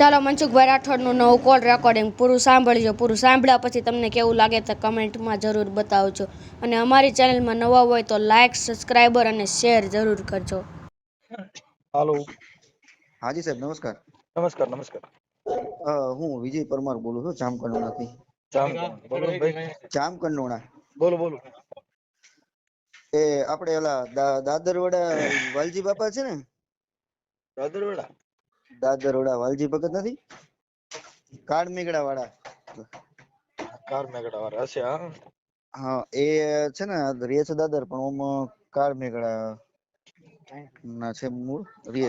ચાલો મનસુખભાઈ રાઠોડનું નવું call recording પૂરું સાંભળજો પૂરું સાંભળ્યા પછી તમને કેવું લાગે તો કમેન્ટમાં જરૂર બતાવજો. અને અમારી ચેનલમાં નવા હોય તો લાઇક સબસ્ક્રાઈબર અને શેર જરૂર કરજો. હાલો. હાજી સાહેબ નમસ્કાર. નમસ્કાર નમસ્કાર. હું વિજય પરમાર બોલું છું જામકંડોળાથી જામ બોલો બોલો બોલો. એ આપણે ઓલા દાદરવાડા વાલજી બાપા છે ને? દાદરવાડા? દાદરવાડા વાલજી ભગત નથી? કાળ મેઘડા વાળા. કાળ મેઘડા વાળા હશે હા? હા એ છે ને રે છે દાદર પણ ઓમ કાળ મેઘડા ના છે મૂળ રે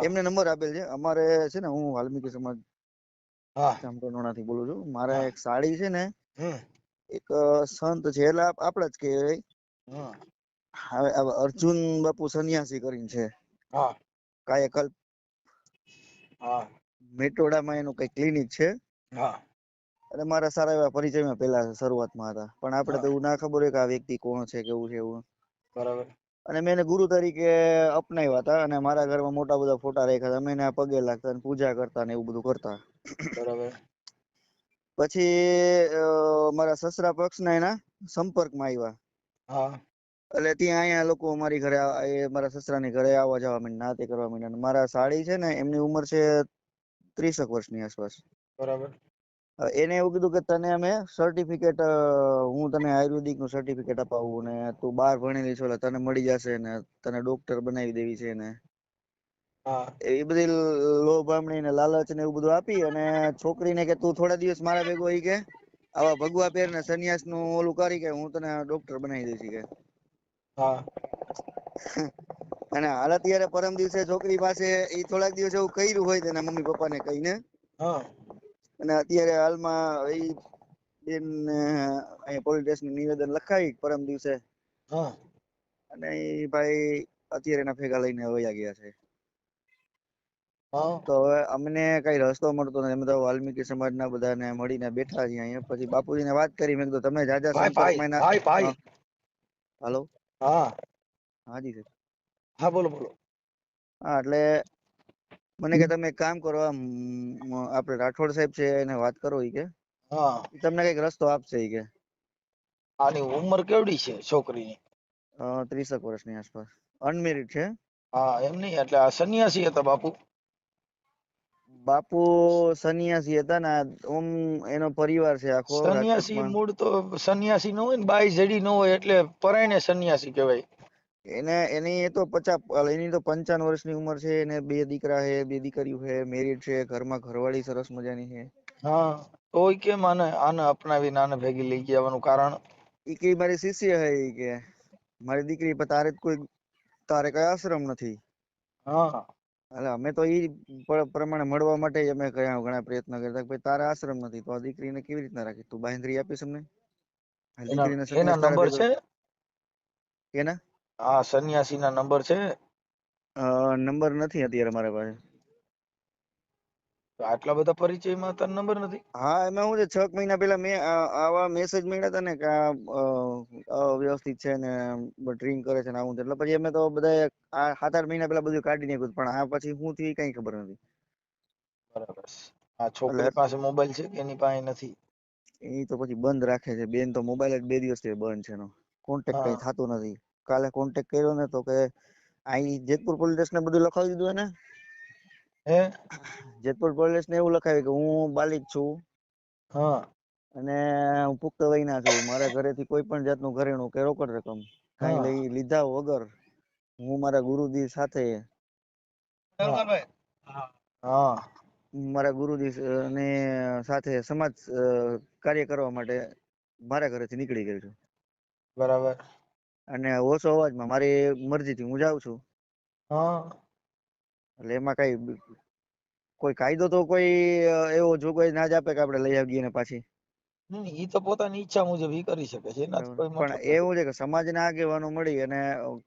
એમને નંબર આપેલ છે. અમારે છે ને હું વાલ્મીકી સમાજ હા. જામકંડોળા થી બોલું છું. મારા એક સાડી છે ને એક સંત છે એટલે આપ- જ કહેવાય. હવે અર્જુન બાપુ સન્યાસી કરીને છે. હા. કાયકલ્પ હા. મેટોડામાં એનું કઈ ક્લિનિક છે. હા. અને મારા સારા એવા પરિચયમાં પેલા શરૂઆતમાં હતા. પણ આપણે તો એવું ના ખબર હોય કે આ વ્યક્તિ કોણ છે કેવું છે એવું. બરાબર. અને મેં એને ગુરુ તરીકે અપનાવ્યા હતા અને મારા ઘરમાં મોટા બધા ફોટા રાખ્યા હતા. અમે એને પગે લાગતા અને પૂજા કરતા ને એવું બધું કરતા. બરાબર. પછી મારા સસરા પક્ષના એના સંપર્કમાં આવ્યા. હા. એટલે ત્યાં અહીંયા લોકો અમારી ઘરે એ મારા સસરાની ઘરે આવવા જવા માંડ્યા નાતે કરવા માંડ્યા મારા સાડી છે ને એમની ઉંમર છે ત્રીસેક વર્ષની આસપાસ. બરાબર. એને એવું કીધું કે તને અમે સર્ટિફિકેટ હું તને આયુર્વેદિકનું સર્ટિફિકેટ અપાવું ને તું બાર ભણેલી છો એટલે તને મળી જશે ને તને ડોક્ટર બનાવી દેવી છે ને. એ બધી લોભામણી ને લાલચ ને એવું બધું આપી અને છોકરીને કે તું થોડા દિવસ મારા ભેગો ઈ કે આવા ભગવા પહેર ને સંન્યાસનું ઓલું કરી કે હું તને ડોક્ટર બનાવી દઈશ કે. હા. અને હાલ અત્યારે પરમ દિવસે છોકરી પાસે એ થોડાક દિવસ એવું કર્યું હોય તેના મમ્મી પપ્પા ને કહીને. હા. અને અત્યારે હાલમાં એ બેન અહીંયા પોલીસ સ્ટેશન નિવેદન લખાવી પરમ દિવસે. હા. અને એ ભાઈ અત્યારે એના ભેગા લઈને વયા ગયા છે. તો હવે અમને કઈ રસ્તો મળતો નથી. અમે તો વાલ્મીકી સમાજના બધાને મળીને બેઠા છીએ અહીંયા. પછી બાપુજીને વાત કરી. મેં કીધું તમે જાજા સંપર્કમાં ભાઈ ભાઈ હાલો. હા. હાજી સર. હા બોલો બોલો. હા એટલે મને કે તમે એક કામ કરો આમ આપણે રાઠોડ સાહેબ છે એને વાત કરો ઈ કે. હા. તમને કંઈક રસ્તો આપશે ઈ કે. આની ઉંમર કેવડી છે છોકરીની? ત્રીસેક વર્ષની આસપાસ. અનમેરિડ છે. હા એમ નહીં એટલે આ સન્યાસી હતા બાપુ. બાપુ સન્યાસી હતા ને ઓમ એનો પરિવાર છે આખો સન્યાસી મૂળ તો સન્યાસી નો હોય ને બાઈ જડી નો હોય એટલે પરાયણે સન્યાસી કહેવાય. એને એની એ તો પચાસ એની તો પંચાવન વર્ષની ઉંમર છે એને બે દીકરા છે બે દીકરીઓ છે મેરીડ છે ઘરમાં ઘરવાળી સરસ મજાની છે હા તોય કેમ આને આને અપનાવીને આને ભેગી લઈ જવાનું કારણ? એ કે મારી શિષ્ય હે કે મારી દીકરી પર તારે કોઈ તારે કઈ આશ્રમ નથી. હા. એટલે અમે તો ઈ પ- પ્રમાણે મળવા માટે જ અમે ઘણા ઘણા પ્રયત્ન કરતા કે ભાઈ તારા આશ્રમ નથી તો આ દીકરીને કેવી રીતના રાખી તું બાંહેધરી આપીશ અમને? આ એના દીકરીને એના તારા નંબર ભેગો- છે? હા સંન્યાસી નંબર છે? અ, નંબર નથી અત્યારે મારા પાસે. આટલા બધા પરિચયમાં તાર નંબર નથી? હા એમાં હું છે? છ મહિના પહેલા મેં આવા મેસેજ મળ્યા હતા ને કે આ અવ્યવસ્થિત છે ને ડ્રિંક કરે છે ને આવું. એટલે પછી અમે તો બધા આ સાત આઠ મહિના પહેલા બધું કાઢી નાખ્યું પણ આ પછી હું થી કઈ ખબર નથી. બરાબર. આ છોકરી પાસે મોબાઈલ છે કે એની પાસે નથી? એ તો પછી બંધ રાખે છે. બેન તો મોબાઈલ જ બે દિવસથી બંધ છે એનો. કોન્ટેક્ટ કઈ થતો નથી. કાલે કોન્ટેક્ટ કર્યો ને તો કે અહીં જેતપુર પોલીસ સ્ટેશન બધું લખાવી દીધું એને. હે? જેતપુર પોલીસ ને એવું લખાવ્યું કે હું બાલિક છું. હા. અને હું પુખ્ત વયના છું. મારા ઘરેથી કોઈ પણ જાતનું ઘરેણું કે રોકડ રકમ કઈ લઈ લીધા વગર હું મારા ગુરુજી સાથે હા. મારા ગુરુજી ને સાથે સમાજ કાર્ય કરવા માટે મારા ઘરેથી નીકળી ગયો છું. બરાબર. અને ઓછો અવાજમાં મારી મરજીથી હું જાઉં છું. હા. એટલે એમાં કઈ કોઈ કાયદો તો કોઈ એવો જોગવાઈ ના જ આપે કે આપણે લઈ આવીએ ને પાછી. એ ઈ તો પોતાની ઈચ્છા મુજબ ઈ કરી શકે છે. પણ એવું છે કે સમાજના આગેવાનો મળી અને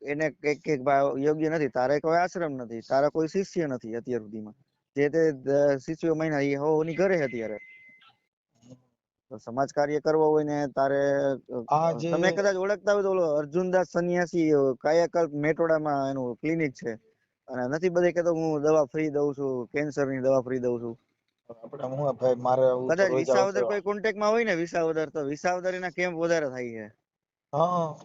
એને કંઈક કંઈક યોગ્ય નથી. તારે કોઈ આશ્રમ નથી. તારા કોઈ શિષ્ય નથી અત્યાર સુધીમાં. જે તે શિષ્યો મહિના એ હોની ઘરે અત્યારે. સમાજ કાર્ય કરવો હોય ને તારે તમે કદાચ ઓળખતા હોય તો ઓલો અર્જુનદાસ સન્યાસી કાયાકલ્પ મેટોડામાં એનું ક્લિનિક છે. અને નથી બધે કહેતો હું દવા ફ્રી દઉં છું કેન્સરની દવા ફ્રી દઉં છું. આપણે હું ભાઈ મારે કદાચ વિસાવદર કોઈ કોન્ટેક્ટમાં હોય ને વિસાવદર તો વિસાવદર એના કેમ્પ વધારે થાય છે. હા.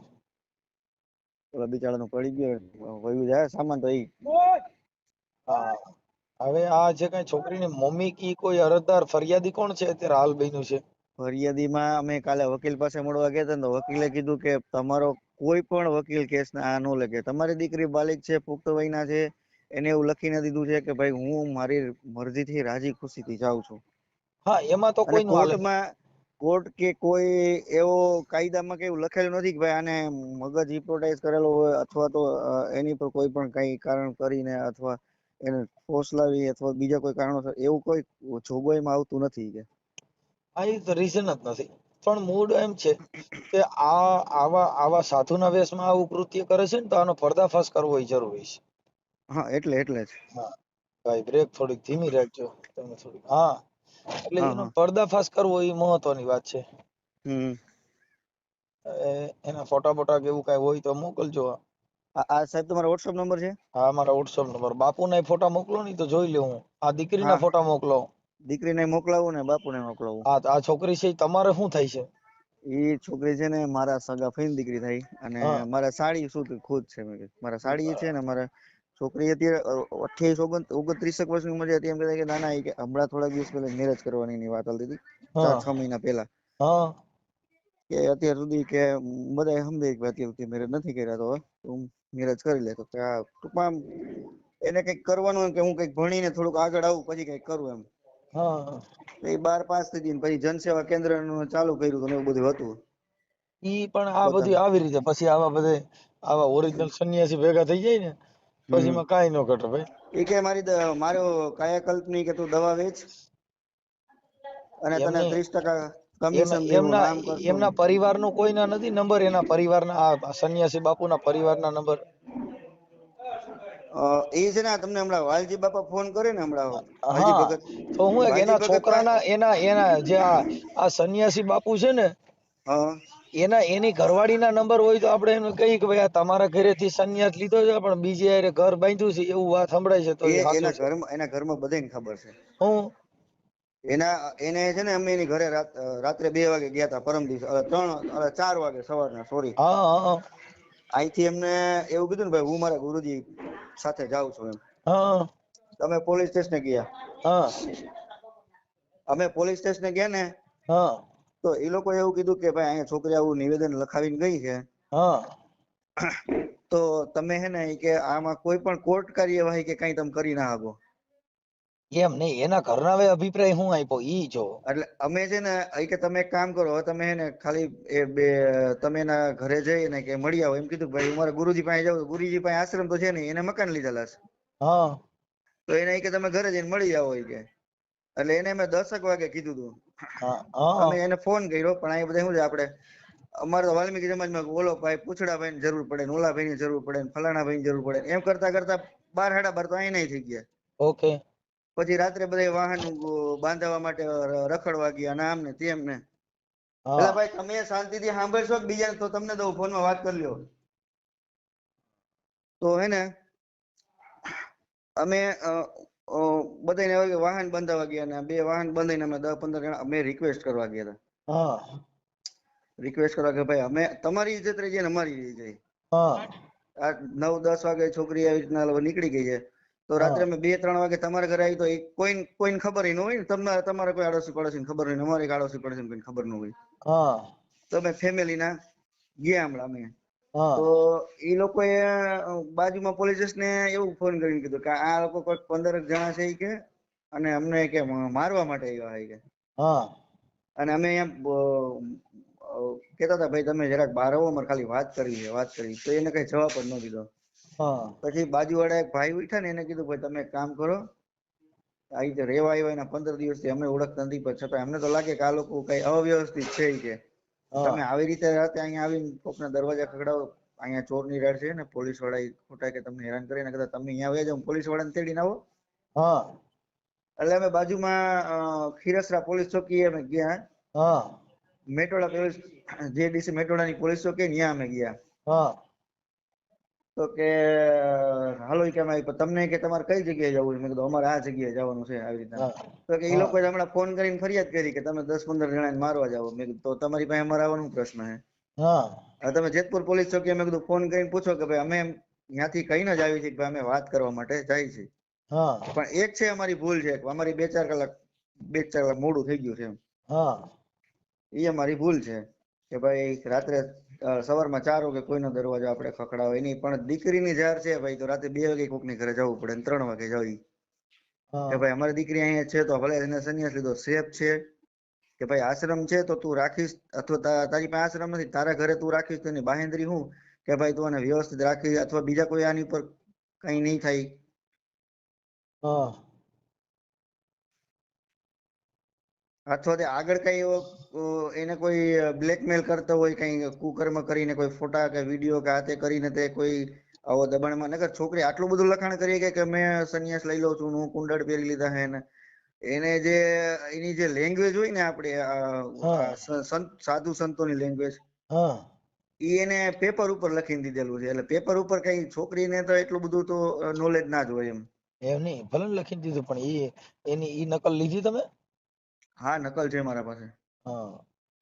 ઓલા બિચારાનું પડી ગયો વયું જાય સામાન તો ઈ હા. હવે આ જે કઈ છોકરીની મમ્મી કી કોઈ અરજદાર ફરિયાદી કોણ છે અત્યારે હાલ બન્યું છે? ફરિયાદીમાં અમે કાલે વકીલ પાસે મળવા ગયા હતા ને તો વકીલે કીધું કે તમારો કોઈ પણ વકીલ કેસ આ ન લખે. તમારી દીકરી બાલિક છે પુખ્ત વયના છે એને એવું લખીને દીધું છે કે ભાઈ હું મારી મરજીથી રાજી ખુશીથી જાઉં છું. હા એમાં તો કોઈ કોર્ટમાં કોર્ટ કે કોઈ એવો કાયદામાં કે એવું લખેલું નથી કે ભાઈ આને મગજ હિપ્નોટાઇઝ કરેલો હોય અથવા તો એની પર કોઈ પણ કઈ કારણ કરીને અથવા એને ફોસલાવી અથવા બીજા કોઈ કારણોસર એવું કોઈ જોગવાઈમાં આવતું નથી કે. આ રીઝન જ નથી. પણ મૂળ એમ છે કે આ આવા આવા સાધુના વેશમાં આવું કૃત્ય કરે છે ને તો આનો પર્દાફાશ કરવો જરૂરી છે. હા એટલે એટલે જ. ભાઈ બ્રેક થોડીક ધીમી રાખજો. તમે થોડીક હા. એટલે એનો પર્દાફાશ કરવો એ મહત્વની વાત છે. હમ. એના ફોટા બોટા કે એવું કઈ હોય તો મોકલજો. આ સાહેબ તમારો વોટ્સઅપ નંબર છે? હા મારા વોટ્સઅપ નંબર. બાપુના ફોટા મોકલો ને તો જોઈ લઉં હું. આ દીકરીના હા. ફોટા મોકલો. દીકરીને મોકલાવું ને બાપુને મોકલાવું. હા તો આ છોકરી છે તમારે શું થાય છે? એ છોકરી છે ને મારા સગા ફઈની દીકરી થઈ અને મારા સાડી શું ખુદ છે મારા સાડી છે ને મારા છોકરી અત્યારે અઠ્યાવીસ ઓગણ ઓગણત્રીસેક વર્ષની ઉંમર હતી એમ કહેતા કે ના ના કે હમણાં થોડા દિવસ પહેલા મેરેજ કરવાની ની વાત હતી. ચાર છ મહિના પહેલા. કે અત્યાર સુધી કે બધા સમજે કે અત્યાર સુધી મેરેજ નથી કર્યા તો તું મેરેજ કરી લે તો ટૂંકમાં એને કંઈક કરવાનું કે હું કંઈક ભણીને થોડુંક આગળ આવું પછી કંઈક કરું એમ. હા એ બાર પાસ થઈ ગઈ પછી જનસેવા કેન્દ્રનું ચાલુ કર્યું હતું એવું બધું હતું ઈ પણ આ. બધું આવી રીતે પછી આવા બધે આવા ઓરિજિનલ સંન્યાસી ભેગા થઈ જાય ને પછી. એમાં કાંઈ ન ઘટે ભાઈ એ કે મારી મારો મારો કાયાકલ્પની કે તું દવા વેચ અને તને એમની- ત્રીસ ટકા એમ- કમિશન દેવું એમના પરિવાર એમના પરિવારનો કોઈના નથી નંબર એના પરિવારના આ સન્યાસી બાપુના પરિવારના નંબર એ છે ને તમને હમણાં વાલજી બાપા ફોન કરે ને હમણાં વાલજી ભગત તો હું એના છોકરાના એના એના જે આ સન્યાસી બાપુ છે ને એના એની ઘરવાળીના નંબર હોય તો આપણે એમ કહીએ કે ભાઈ આ તમારા ઘરેથી સંન્યાસ લીધો છે પણ બીજે હારે ઘર બાંધ્યું છે એવું વાત સંભળાય છે તો એના ઘરમાં એના ઘરમાં બધાને ખબર છે. હું? એના એને છે ને અમે એની ઘરે રાત્રે બે વાગે ગયા હતા પરમ દિવસે ત્રણ ચાર વાગે સવારના સોરી. હા હા હા. અહીંથી એમને એવું કીધું ને ભાઈ હું મારા ગુરુજી સાથે જાઉં છું એમ. હા. તમે પોલીસ સ્ટેશને ગયા? હા. અમે પોલીસ સ્ટેશને ગયા ને? હા. તો એ લોકો એવું કીધું કે ભાઈ અહીંયા છોકરી આવું નિવેદન લખાવીને ગઈ છે. હા. તો તમે હે ને કે આમાં કોઈ પણ કોર્ટ કાર્યવાહી કે કઈ તમે કરી ના શકો. એમ નહીં એના ઘરના હવે અભિપ્રાય હું આપ્યો ઈ જો. એટલે અમે છે ને ઈ કે તમે એક કામ કરો તમે હે ને ખાલી એ બે તમે એના ઘરે જઈને કે મળી આવો એમ કીધું ભાઈ હું મારા ગુરુજી પાસે જાઉં ગુરુજી પાસે આશ્રમ તો છે ને એને મકાન લીધેલા છે. હા. તો એને કે તમે ઘરે જઈને મળી આવો કે. એટલે એને મેં દસક વાગે કીધું હતું અમે એને ફોન કર્યો પણ આ બધા શું છે આપણે અમારે તો વાલ્મીકી સમાજમાં ઓલો ભાઈ પૂછડા ભાઈ જરૂર પડે ઓલા ભાઈ ની જરૂર પડે ફલાણા ભાઈ ની જરૂર પડે એમ કરતા કરતા બાર સાડા બાર તો અહીં થઈ ગયા. ઓકે. પછી રાત્રે બધા વાહન બાંધવા માટે રખડવા ગયા ને આમ ને તેમ ને. એટલે ભાઈ તમે શાંતિથી સાંભળશો કે બીજા તો તમને દઉં ફોનમાં વાત કરી લ્યો. તો હે ને અમે બધાને હવે વાહન બંધાવા ગયા ને બે વાહન બંધાઈને અમે દસ પંદર જણા અમે રિક્વેસ્ટ કરવા ગયા હતા. હા. રિક્વેસ્ટ કરવા કે ભાઈ અમે તમારી ઇજ્જત રહી જાય ને અમારી રહી જાય. નવ દસ વાગે છોકરી આવી રીતના નીકળી ગઈ છે. તો રાત્રે અમે બે ત્રણ વાગે તમારા ઘરે આવી તો કોઈ કોઈને ખબર ન હોય ને તમને તમારે કોઈ આડોશી પડોશી ખબર હોય ને અમારે આડોશી પડોશી કોઈ ખબર ન હોય. તમે તો અમે ફેમિલી ના ગયા હમણાં અમે. તો એ લોકોએ બાજુમાં પોલીસ ને એવું ફોન કરીને કીધું કે આ લોકો કોઈક પંદર જણા છે કે અને અમને કે મારવા માટે આવ્યા હોય કે. અને અમે અહીંયા કેતા હતા ભાઈ તમે જરાક બહાર આવો અમારે ખાલી વાત કરવી છે વાત કરવી તો એને કઈ જવાબ જ ન દીધો. પછી બાજુવાળા એક ભાઈ ઉઠ્યા ને એને કીધું ભાઈ તમે એક કામ કરો. આ રીતે રેવા આવ્યા એના પંદર દિવસથી અમે ઓળખતા નથી પણ છતાં અમને તો લાગે કે આ લોકો કઈ અવ્યવસ્થિત છે કે. તમે આવી રીતે રાતે અહીંયા આવીને કોકના દરવાજા ખખડાવો અહીંયા ચોરની રાડ છે ને પોલીસવાળા ખોટા કે તમને હેરાન કરે કદાચ તમે અહીંયા આવ્યા જાઓ પોલીસ વાળાને તેડીને આવો હા. એટલે અમે બાજુમાં ખીરસરા પોલીસ ચોકી અમે ગયા. હા. મેટોડા પોલીસ જેડીસી મેટોડાની પોલીસ ચોકી ત્યાં અમે ગયા. હા. તો કે હાલો કેમ આવી તમને કે તમારે કઈ જગ્યાએ જવું છે? મેં કીધું અમારે આ જગ્યાએ જવાનું છે આવી રીતના. તો કે એ લોકો હમણાં ફોન કરીને ફરિયાદ કરી કે તમે દસ પંદર જણા મારવા જાવ મેં કીધું તો તમારી પાસે અમારે આવવાનો પ્રશ્ન છે. તમે જેતપુર પોલીસ ચોકી મેં કીધું ફોન કરીને પૂછો કે ભાઈ અમે ત્યાંથી ત્યાંથી કહીને જ આવી છીએ કે અમે વાત કરવા માટે જાય છે. પણ એક છે અમારી ભૂલ છે અમારી બે ચાર કલાક બે ચાર કલાક મોડું થઈ ગયું છે એમ. હા. એ અમારી ભૂલ છે. કે ભાઈ રાત્રે સવારમાં ચાર વાગે કોઈનો દરવાજો આપણે ખખડાવો. એની પણ દીકરીની જાર છે ભાઈ તો રાતે બે વાગે કોકની ઘરે જવું પડે ત્રણ વાગે જવી. કે ભાઈ અમારી દીકરી અહીંયા છે તો ભલે એને સંન્યાસ લીધો સેફ છે. કે ભાઈ આશ્રમ છે તો તું રાખીશ અથવા તારી પાસે આશ્રમ નથી તારા ઘરે તું રાખીશ તો એની બાહેંધરી હું? કે ભાઈ તું આને વ્યવસ્થિત રાખી અથવા બીજા કોઈ આની ઉપર કઈ નહીં થાય? અથવા તે આગળ કઈ એને કોઈ બ્લેકમેલ કરતો હોય કઈ કુકર્મ કરીને કોઈ ફોટા કે વીડિયો કે આતે કરીને તે કોઈ આવો દબાણમાં નગર છોકરી આટલું બધું લખાણ કરી કે મેં સંન્યાસ લઈ લઉં છું હું કુંડળ પહેરી લીધા હે ને. એને જે એની જે લેંગ્વેજ હોય ને આપણે સાધુ સંતોની લેંગ્વેજ હા. ઈ એને પેપર ઉપર લખીને દીધેલું છે. એટલે પેપર ઉપર કઈ છોકરીને તો એટલું બધું તો નોલેજ ના જ હોય એમ. એમ નહીં ભલે લખી દીધું પણ એ એની ઈ નકલ લીધી તમે? હા નકલ છે મારા પાસે. હા.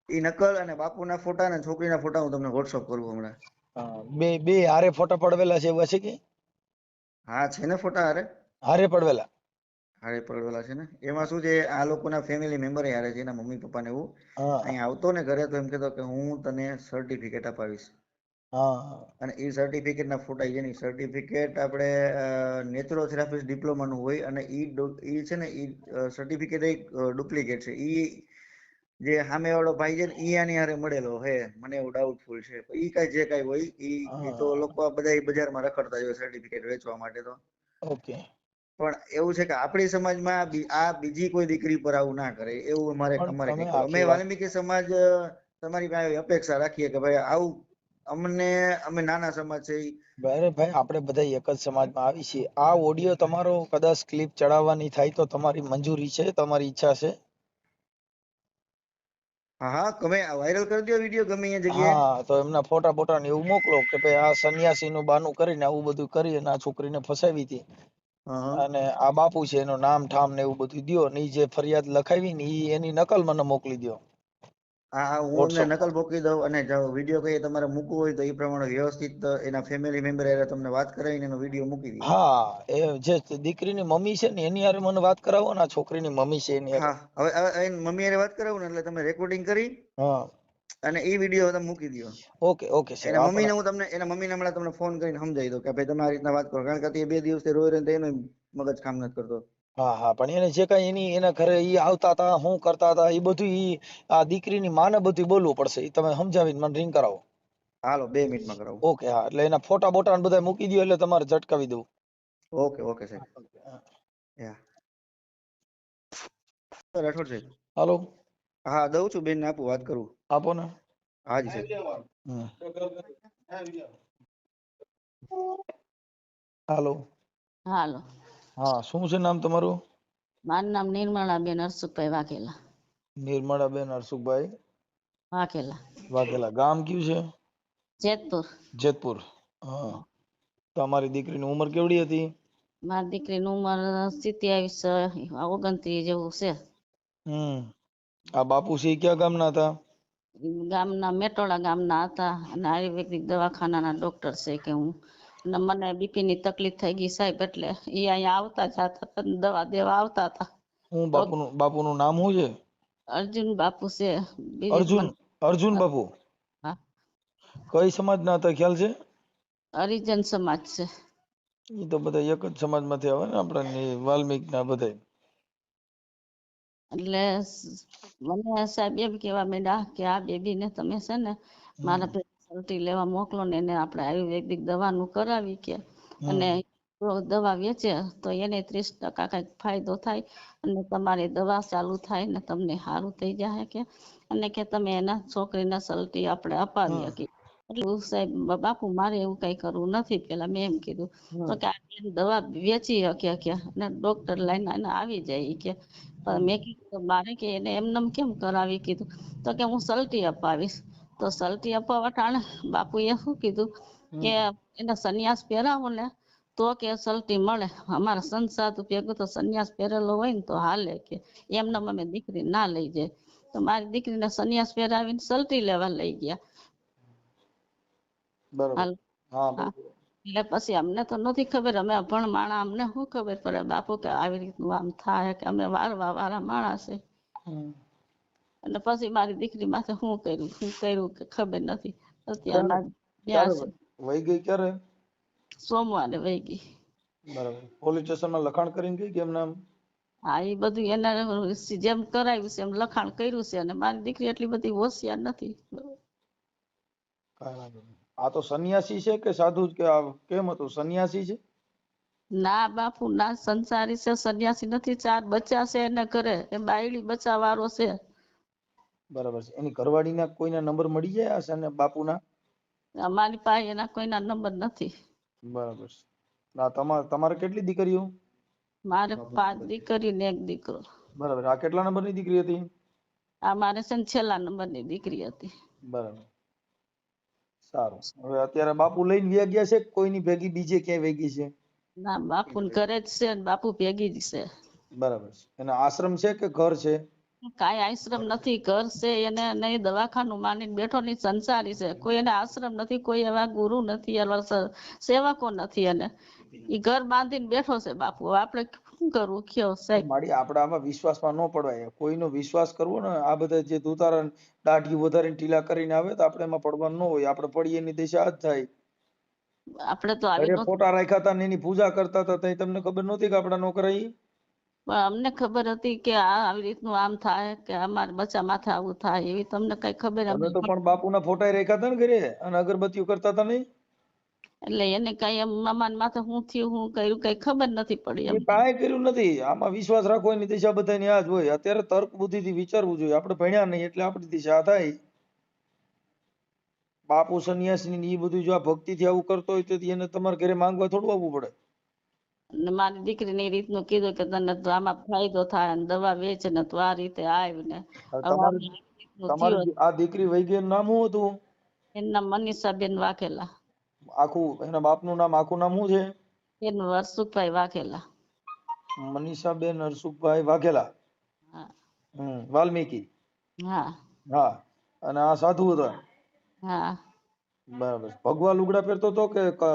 એ નકલ અને બાપુના ફોટા અને છોકરીના ફોટા હું તમને વોટ્સઅપ કરું હમણાં. હા બે બે હારે ફોટા પડવેલા છે એવા છે કે? હા છે ને ફોટા હારે. હારે પડવેલા? હારે પડવેલા છે ને. એમાં શું છે આ લોકોના ફેમિલી મેમ્બર હારે છે એના મમ્મી પપ્પા ને એવું. હા. અહીંયા આવતો ને ઘરે તો એમ કહેતો કે હું તને સર્ટિફિકેટ અપાવીશ અને એ સર્ટિફિકેટના ફોટા છે ને સર્ટિફિકેટ આપણે નેચરોથેરાપિસ્ટ ડિપ્લોમાનું હોય અને એ છે ને એ સર્ટિફિકેટ એક ડુપ્લિકેટ છે. એ જે સામેવાળો ભાઈ છે ને એ આની હારે મળેલો હે. મને એવું ડાઉટફુલ છે. ઈ કાંઈ જે કાંઈ હોય ઈ તો લોકો બધા બજારમાં રખડતા હોય સર્ટિફિકેટ વેચવા માટે તો. ઓકે. પણ એવું છે કે આપણી સમાજમાં આ આ બીજી કોઈ દીકરી પર આવું ના કરે. એવું અમારે પણ અમારે અમે વાલ્મીકી સમાજ તમારી પાસે અપેક્ષા રાખીએ કે ભાઈ આવું અમને અમે નાના સમાજ છે અરે ભાઈ આપણે બધા એક જ સમાજમાં આવી છીએ. આ ઓડિયો તમારો કદાચ ક્લિપ ચડાવવાની થાય તો તમારી મંજૂરી છે તમારી ઈચ્છા છે? હા તમે વાયરલ કરી દો વિડિયો ગમે એ જગ્યાએ. હા તો એમના ફોટા ફોટા ને એવું મોકલો કે ભાઈ આ સન્યાસી નું બાનું કરીને આવું બધું કરી અને આ છોકરીને ફસાવી હતી. અને આ બાપુ છે એનું નામ ઠામ ને એવું બધું દયો ને ઈ જે ફરિયાદ લખાવી ને ઈ એની નકલ મને મોકલી દ્યો. હા હા નકલ મોકલી દઉં અને જો વીડિયો કઈ તમારે મૂકવું હોય તો એ પ્રમાણે વ્યવસ્થિત એના ફેમિલી મેમ્બર યારે તમને વાત કરાવીને એનો વીડિયો મૂકી દીધો હા એ જે દીકરીની મમ્મી છે ને એની હારે મને વાત કરાવો ને આ છોકરીની મમ્મી છે એની હા હવે એની મમ્મી યારે વાત કરાવું ને એટલે તમે રેકોર્ડિંગ કરી હા. અને એ વીડિયો તમે મૂકી દો ઓકે ઓકે સર એના મમ્મીને હું તમને એના મમ્મીને હમણાં તમને ફોન કરીને સમજાવી દઉં કે ભાઈ તમે આ રીતના વાત કરો. કારણ કે અત્યારે બે દિવસથી રોઈ રહીને તો એનું મગજ કામ નથી કરતો. હા હા પણ એને જે કઈ એની એના ઘરે ઈ આવતા હતા શું કરતા હતા એ બધું ઈ આ દીકરીની માને બધું બોલવું પડશે. ઈ તમે સમજાવીને મને રિંગ કરાવો. હાલો બે મિનિટમાં કરાવું. ઓકે હા એટલે એના ફોટા બોટા ને બધા મૂકી દો એટલે તમારે ઝટકાવી દઉં. ઓકે ઓકે સાહેબ. યા. રાઠોડ સાહેબ. હાલો. હા દઉં છું બેન આપું વાત કરું. આપો ને. હાજી સાહેબ. હાલો. હાલો. હા શું છે નામ તમારું? મારું નામ નિર્મળાબેન હર્ષુભાઈ વાઘેલા. નિર્મળાબેન હરસુખભાઈ વાઘેલા. વાઘેલા. ગામ કયું છે? જેતપુર. જેતપુર. હા. તમારી દીકરીની ઉંમર કેવડી હતી? મારી દીકરીની ઉંમર સિત્યાવીસ ઓગણત્રીસ જેવું છે. હમ. આ બાપુ છે કયા ગામના હતા? ગામના મેટોડા ગામના હતા. અને આયુર્વેદિક દવાખાનાના ડોક્ટર છે કે હું અને મને બીપી ની તકલીફ થઈ ગઈ સાહેબ એટલે ઈ અહીંયા આવતા જતા હતા દવા દેવા આવતા હતા. હું બાપુનું બાપુનું નામ શું છે? અર્જુન બાપુ છે. અર્જુન અર્જુન બાપુ? હા. કઈ સમાજના હતા ખ્યાલ છે? હરિજન સમાજ છે. એ તો બધા એક જ સમાજમાંથી આવે ને આપણા વાલ્મીક ના બધા એટલે મને સાહેબ એમ કેવા માંડ્યા કે આ બેબી ને તમે છે ને મારા ફેસિલિટી લેવા મોકલો ને એને આપણે આયુર્વેદિક દવાનું કરાવી કે અને દવા વેચે તો એને ત્રીસ ટકા કંઈક ફાયદો થાય અને તમારી દવા ચાલુ થાય ને તમને સારું થઈ જાય કે અને કે તમે એના છોકરીને સલટી આપણે અપાવી શકીએ. એટલે સાહેબ બાપુ મારે એવું કઈ કરવું નથી પેલા મેં એમ કીધું. તો કે આ દવા વેચી શકે કે અને ડોક્ટર લઈને એને આવી જાય કે. મેં કીધું મારે કે એને એમનેમ કેમ કરાવી કીધું? તો કે હું સલટી અપાવીશ. તો સલટી અપાવવા ટાણે બાપુએ શું કીધું કે એને સંન્યાસ પહેરાવો ને તો કે સલટી મળે. અમારા સંત ભેગું તો સંન્યાસ પહેરેલો હોય ને તો હાલે કે એમને અમે દીકરી ના લઈ જાય. તો મારી દીકરીને સંન્યાસ પહેરાવીને સલટી લેવા લઈ ગયા. એટલે પછી અમને તો નથી ખબર. અમે અભણ માણા અમને શું ખબર પડે? બાપુ કે આવી રીતનું આમ થાય કે અમે વારવા વાળા માણસ છે. અને પછી મારી દીકરી માથે શું કર્યું? શું કર્યું કે ખબર નથી. અત્યારે મારી. વહી? ગઈ ક્યારે? સોમવારે વહી ગઈ. બરાબર. પોલીસ સ્ટેશનમાં લખાણ કરીને ગઈ કેમ નામ હા એ બધું એના જેમ કરાવ્યું છે એમ લખાણ કર્યું છે અને મારી દીકરી એટલી બધી હોશિયાર નથી. આ તો સંન્યાસી છે કે સાધુ જ કે કેમ હતું? સંન્યાસી છે? ના બાપુ ના સંસારી છે સંન્યાસી નથી. ચાર બચ્ચા છે એને ઘરે. એ બાયડી બચ્ચા વાળો છે. બરાબર છે. એની ઘરવાળીના કોઈના નંબર મળી જાય આ સને બાપુના? અમારી પાસે એના કોઈના નંબર નથી. બરાબર છે. ના તમારે તમારે કેટલી દીકરીઓ? મારે પાંચ દીકરી ને એક દીકરો. બરાબર. આ કેટલા નંબરની દીકરી હતી? આ મારે છે ને છેલ્લા નંબરની દીકરી હતી. બરાબર. સારું. હવે અત્યારે બાપુ લઈને વ્યા ગયા છે કોઈ કોઈની ભેગી બીજે ક્યાંય વેગી છે? ના બાપુ ઘરે જ છે ને બાપુ ભેગી જ છે. બરાબર છે. એનો આશ્રમ છે કે ઘર છે? કાંઈ આશ્રમ નથી ઘર છે એને નહીં દવાખાનું માનીને બેઠો ની સંસારી છે. કોઈ એને આશ્રમ નથી કોઈ એવા ગુરુ નથી એવા સેવકો નથી એને. ઈ ઘર બાંધીને બેઠો છે બાપુ. આપણે શું કરવું? કયો સાહેબ મારી આપણે વિશ્વાસમાં ન પડવાય કોઈનો વિશ્વાસ કરવો ને આ બધા જે દુતારા દાઢી વધારે ટીલા કરીને આવે તો આપણે એમાં પડવાનું ન હોય. આપણે પડીએ એની દિશા જ થાય. આપણે તો આવી ફોટા રાખ્યા હતા ને એની પૂજા કરતા હતા તમને ખબર નહોતી કે આપણા નોકરા ઈ? પણ અમને ખબર હતી કે આ આવી રીતનું આમ થાય કે અમારા બચ્ચા માથે આવું થાય એવી તમને કઈ ખબર અમે તો પણ બાપુના ફોટા રાખ્યા હતા ને ઘરે અને અગરબત્તીઓ કરતા હતા નહીં. એટલે એને કઈ એમ મામાને માથે હું થયું હું કર્યું કઈ ખબર નથી પડી એ એમ કાંઈ કર્યું નથી આમાં વિશ્વાસ રાખો એની દિશા બધાની આ જ હોય. અત્યારે તર્ક બુદ્ધિથી વિચારવું જોઈએ આપણે ભણ્યા નહીં એટલે આપણી દિશા થાય. બાપુ સંન્યાસી ને એ બધું જો આ ભક્તિથી આવું કરતો હોય તો એને તમારે ઘરે માંગવા થોડું આવવું પડે. મારી દીકરીને એ રીતનું કીધું કે તને તો આમાં ફાયદો થાય અને દવા વેચ ને તું આ રીતે આવ ને. તમારી આ દીકરી વહી નામ શું હતું? એનું નામ મનીષાબેન વાઘેલા. આખું એના બાપનું નામ આખું નામ શું છે? એનું હરસુખભાઈ વાઘેલા. મનીષાબેન હરસુખભાઈ વાઘેલા. હા. હમ વાલ્મીકી. હા. હા અને આ સાધુ હતા. હા. બરાબર. ભગવા લુગડા પહેરતો તો કે લેંગો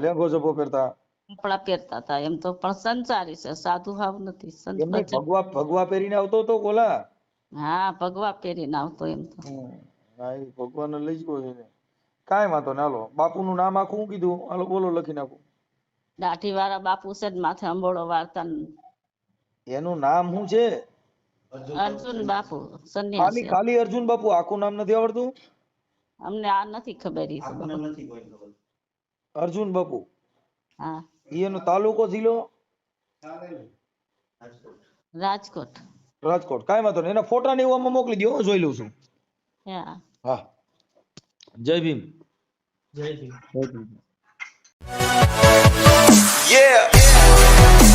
લેંઘો જભો પહેરતા? કપડા પહેરતા હતા. એમ તો પણ સંસારી છે. સાધુ હાવ નથી એમને ભગવા ભગવા પહેરીને આવતો તો કોલા? હા ભગવા પહેરીને આવતો એમ તો. હા લઈ જ ગયો છે એને. કાંઈ વાંધો નહીં હાલો. બાપુનું નામ આખું શું કીધું? હાલો બોલો લખી નાખું. દાઢી વાળા બાપુ છે ને માથે અંબોળો વાર્તા એનું નામ શું છે? અર્જુન બાપુ સન્યાસી. ખાલી અર્જુન બાપુ આખું નામ નથી આવડતું? અમને આ નથી ખબર ઈ તો. બાપા. અર્જુન બાપુ. હા. એનો તાલુકો જિલ્લો? રાજકોટ. રાજકોટ. કાંઈ વાંધો નહીં. એના ફોટા ને એવું મોકલી દો હું જોઈ લઉં છું. હા. હા. જય ભીમ. જય ભીમ. જય ભીમ. Yeah.